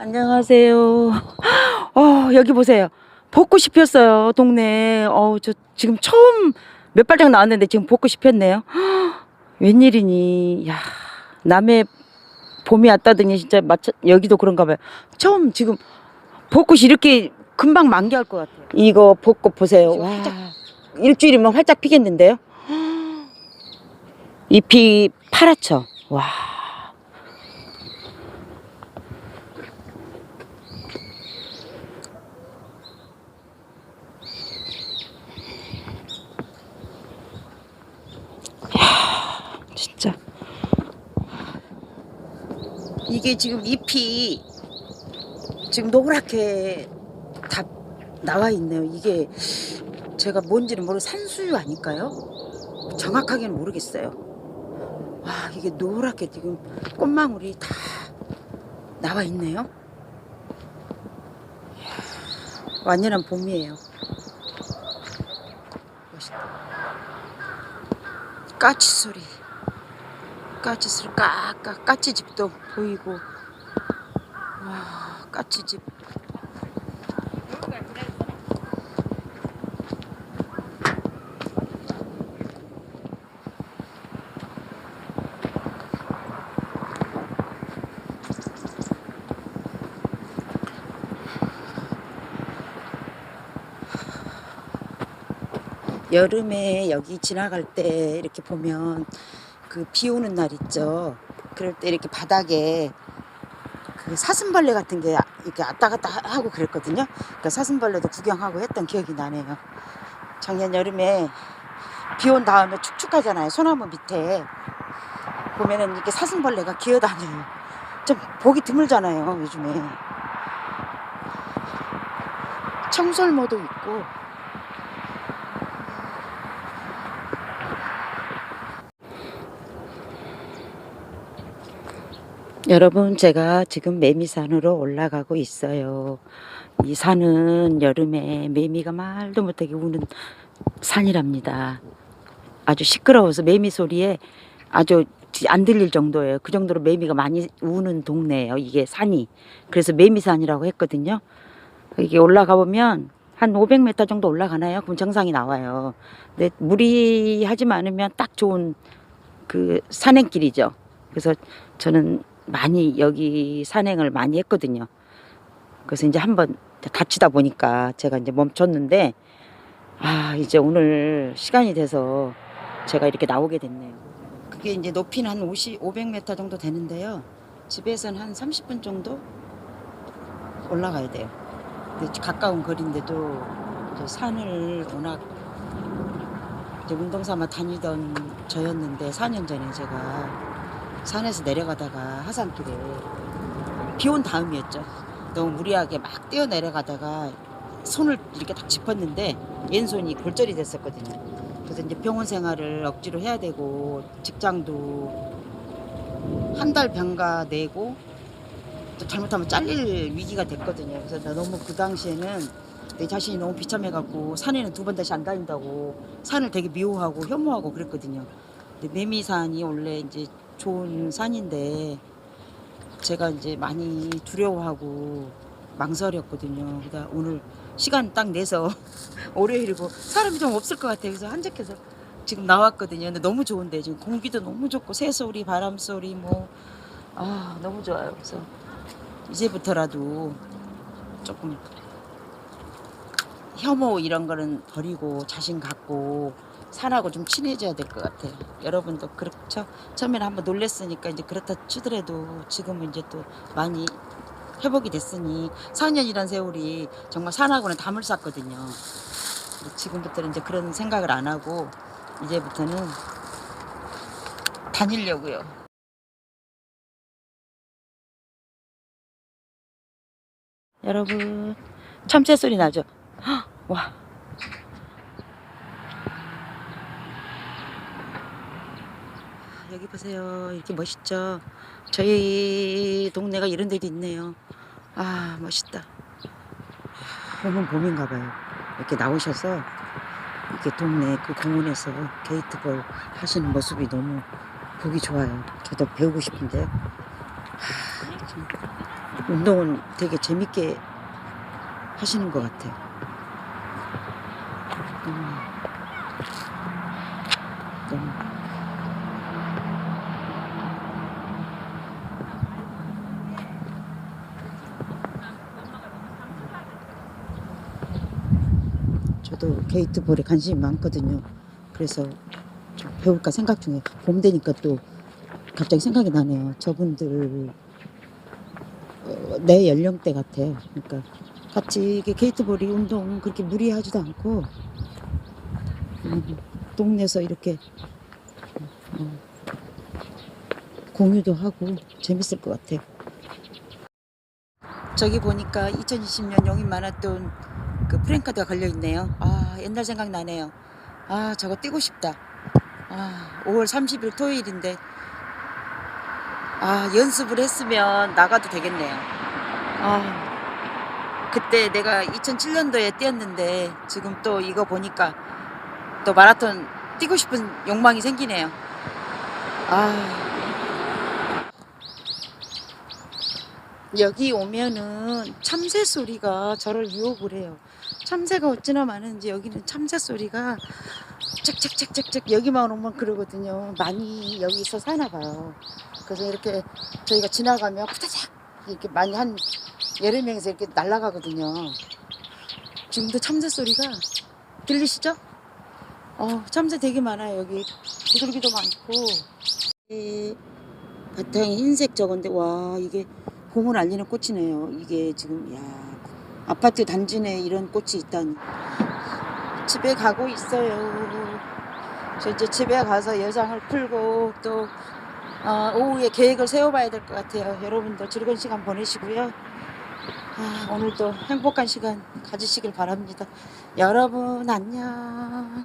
안녕하세요. 어, 여기 보세요. 벚꽃이 피었어요, 동네. 어, 저 지금 처음 몇 발짝 나왔는데 지금 벚꽃이 피었네요. 웬일이니. 야, 남해 봄이 왔다더니 진짜 마차, 여기도 그런가 봐요. 처음 지금 벚꽃이 이렇게 금방 만개할 것 같아요. 이거 벚꽃 보세요. 와, 일주일이면 활짝 피겠는데요? 잎이 파랗죠? 와. 진짜. 이게 지금 잎이 지금 노랗게 다 나와 있네요. 이게 제가 뭔지는 모르 산수유 아닐까요? 정확하게는 모르겠어요. 와 이게 노랗게 지금 꽃망울이 다 나와 있네요. 완연한 봄이에요. 멋있다. 까치 소리. 까치 소리 까까 까치집도 보이고. 와 까치집. 여름에 여기 지나갈 때 이렇게 보면 그 비 오는 날 있죠. 그럴 때 이렇게 바닥에 그 사슴벌레 같은 게 이렇게 왔다 갔다 하고 그랬거든요. 그러니까 사슴벌레도 구경하고 했던 기억이 나네요. 작년 여름에 비 온 다음에 축축하잖아요. 소나무 밑에 보면은 이렇게 사슴벌레가 기어다녀요. 좀 보기 드물잖아요. 요즘에 청설모도 있고 여러분, 제가 지금 매미산으로 올라가고 있어요. 이 산은 여름에 매미가 말도 못하게 우는 산이랍니다. 아주 시끄러워서 매미 소리에 아주 안 들릴 정도예요. 그 정도로 매미가 많이 우는 동네예요. 이게 산이. 그래서 매미산이라고 했거든요. 이게 올라가 보면 한 500m 정도 올라가나요? 그럼 정상이 나와요. 근데 무리하지 않으면 딱 좋은 그 산행길이죠. 그래서 저는 많이 여기 산행을 많이 했거든요. 그래서 이제 한번 다치다 보니까 제가 이제 멈췄는데 아 이제 오늘 시간이 돼서 제가 이렇게 나오게 됐네요. 그게 이제 높이는 한 50, 500m 정도 되는데요. 집에서는 한 30분 정도 올라가야 돼요. 가까운 거리인데도 산을 워낙 이제 운동 삼아 다니던 저였는데 4년 전에 제가 산에서 내려가다가 하산길에 비 온 다음이었죠. 너무 무리하게 막 뛰어 내려가다가 손을 이렇게 딱 짚었는데 왼손이 골절이 됐었거든요. 그래서 이제 병원 생활을 억지로 해야 되고 직장도 한 달 병가 내고 또 잘못하면 잘릴 위기가 됐거든요. 그래서 나 너무 그 당시에는 내 자신이 너무 비참해갖고 산에는 두 번 다시 안 다닌다고 산을 되게 미워하고 혐오하고 그랬거든요. 근데 매미산이 원래 이제 좋은 산인데 제가 이제 많이 두려워하고 망설였거든요. 그러다 오늘 시간 딱 내서 월요일이고 사람이 좀 없을 것 같아요. 그래서 한적해서 지금 나왔거든요. 근데 너무 좋은데 지금 공기도 너무 좋고 새 소리, 바람 소리 뭐 아, 너무 좋아요. 그래서 이제부터라도 조금 혐오 이런 거는 버리고 자신 갖고 산하고 좀 친해져야 될 것 같아요. 여러분도 그렇죠? 처음에는 한번 놀랬으니까 이제 그렇다 치더라도 지금은 이제 또 많이 회복이 됐으니 4년이란 세월이 정말 산하고는 담을 쌌거든요. 근데 지금부터는 이제 그런 생각을 안 하고 이제부터는 다니려고요. 여러분 참새 소리 나죠? 헉, 와 여기 보세요. 이렇게 멋있죠? 저희 동네가 이런 데도 있네요. 아, 멋있다. 봄은 봄인가 봐요. 이렇게 나오셔서 이렇게 동네 그 공원에서 게이트볼 하시는 모습이 너무 보기 좋아요. 저도 배우고 싶은데. 하, 참. 운동은 되게 재밌게 하시는 것 같아요. 너무, 너무. 저도 게이트볼에 관심이 많거든요. 그래서 좀 배울까 생각 중에 봄 되니까 또 갑자기 생각이 나네요. 저분들 어, 내 연령대 같아요. 그러니까 같이 이게 게이트볼이 운동 그렇게 무리하지도 않고 음, 동네에서 이렇게 어, 공유도 하고 재밌을 것 같아요. 저기 보니까 2020년 용인 많았던 그 프랭카드가 걸려 있네요. 아 옛날 생각 나네요. 아 저거 뛰고 싶다. 아 5월 30일 토요일인데 아 연습을 했으면 나가도 되겠네요. 아 그때 내가 2007년도에 뛰었는데 지금 또 이거 보니까 또 마라톤 뛰고 싶은 욕망이 생기네요. 아 여기 오면은 참새 소리가 저를 유혹을 해요. 참새가 어찌나 많은지 여기는 참새 소리가 짹짹짹짹짹 여기만 오면 그러거든요. 많이 여기서 사나 봐요. 그래서 이렇게 저희가 지나가면 후다닥 이렇게 많이 한 여러 명이서 이렇게 날아가거든요. 지금도 참새 소리가 들리시죠? 어, 참새 되게 많아요. 여기 비둘기도 많고. 이 바탕이 흰색 저건데 와 이게 봄을 알리는 꽃이네요. 이게 지금 야 아파트 단지 내에 이런 꽃이 있다니. 집에 가고 있어요. 저 이제 집에 가서 여장을 풀고 또 어, 오후에 계획을 세워봐야 될 것 같아요. 여러분들 즐거운 시간 보내시고요. 아, 오늘도 행복한 시간 가지시길 바랍니다. 여러분 안녕.